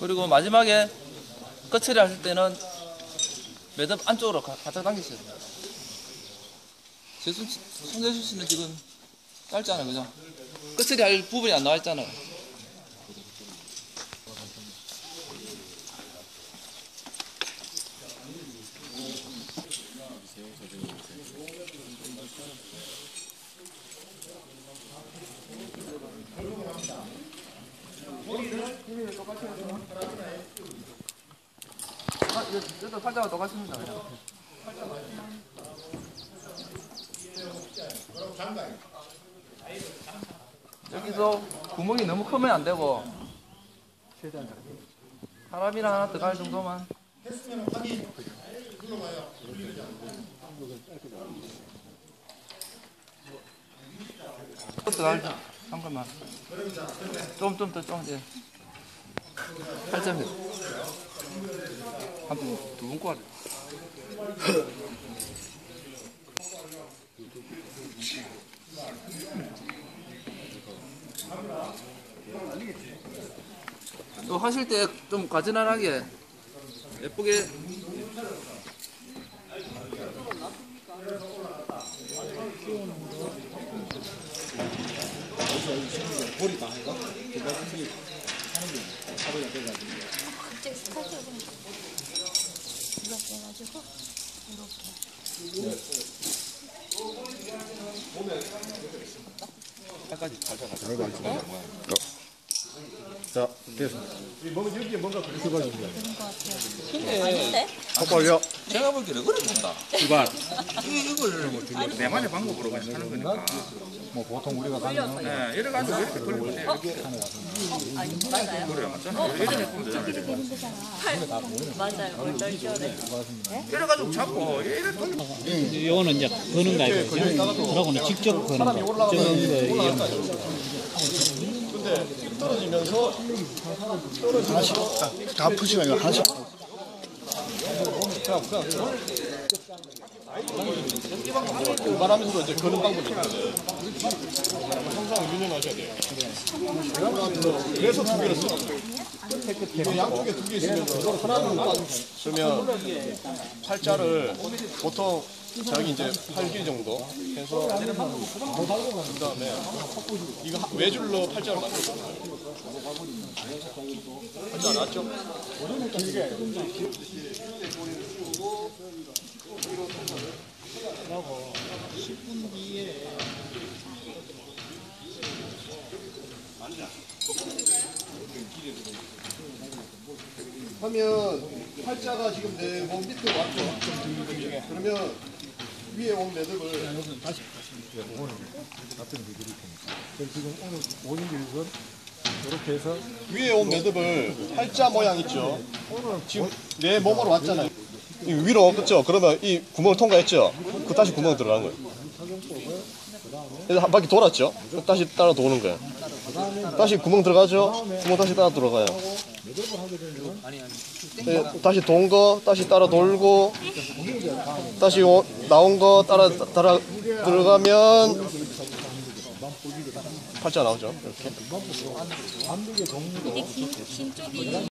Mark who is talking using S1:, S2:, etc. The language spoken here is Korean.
S1: 그리고 마지막에 끝처리 하실 때는 매듭 안쪽으로 가, 바짝 당기셔야 돼요. 제 손, 손재수 씨는 지금 짧잖아요, 그죠? 끝처리 할 부분이 안 나와 있잖아요. 아, 얘도 팔자가 똑같습니다. 그냥. 여기서 구멍이 너무 크면 안 되고 최대한. 사람이랑 하나 들어갈 정도만. 또 들어갈 잠깐만. 좀좀더좀 이제. 8점. 한분두분 거또 하실 때 좀 가지런하게. 예쁘게.
S2: 갑자기 스타트가 좀 이렇게 해가지고 이렇게
S3: 자, 됐습니다. 뭔가 여기에 뭔가
S2: 되는 것 같아요. 아닌데?
S1: 제가 보기에는 그래 본다.
S3: 출발.
S1: 이걸 뭐
S4: 내만의 방법으로 하는 거니까.
S3: 뭐 보통 우리가 가는
S4: 네, 이래 가지고 이렇게 걸리면 돼요.
S2: 맞아요.
S4: 그래요, 맞잖아. 이래 해보면 되잖아. 이래.
S2: 되는 거잖아. 맞아요. 얼떨결에.
S4: 이래 가지고 잡고 이래 돌리면
S5: 요거는 이제 거는 거 아니고 그러고는 직접 거는 거. 저거 이런 거.
S3: 떨어지면서 하나씩 다 푸시면 이거 하나씩.
S6: 말하면서도 이제 그런 방법이 있거든요. 항상 유념하셔야 돼요. 그래서 두 개를 써. 이게 양쪽에 두 개 있으면 하나는. 그러면 팔자를 보통 저기 이제 8개 정도 해서 그 다음에 이거 하- 외줄로 팔자를 만들어. 팔자 나왔죠? 하면 팔자가 지금 내 몸 밑에 왔죠. 그러면 위에 온 매듭을
S3: 지금 오늘 오는 길은 이렇게 해서
S6: 위에 온 매듭을 팔자 모양 있죠. 지금 내 몸으로 왔잖아요. 이 위로 그렇죠. 그러면 이 구멍을 통과했죠. 그 다시 구멍 들어간 거예요. 그래서 한 바퀴 돌았죠. 다시 따라 도는 거예요. 다시 구멍 들어가죠. 구멍 다시 따라 들어가요. 네, 다시 돈 거 다시 따라 돌고 다시 오- 나온 거 따라 따라 들어가면 팔자 나오죠. 이렇게.
S2: 근데 긴, 긴 쪽이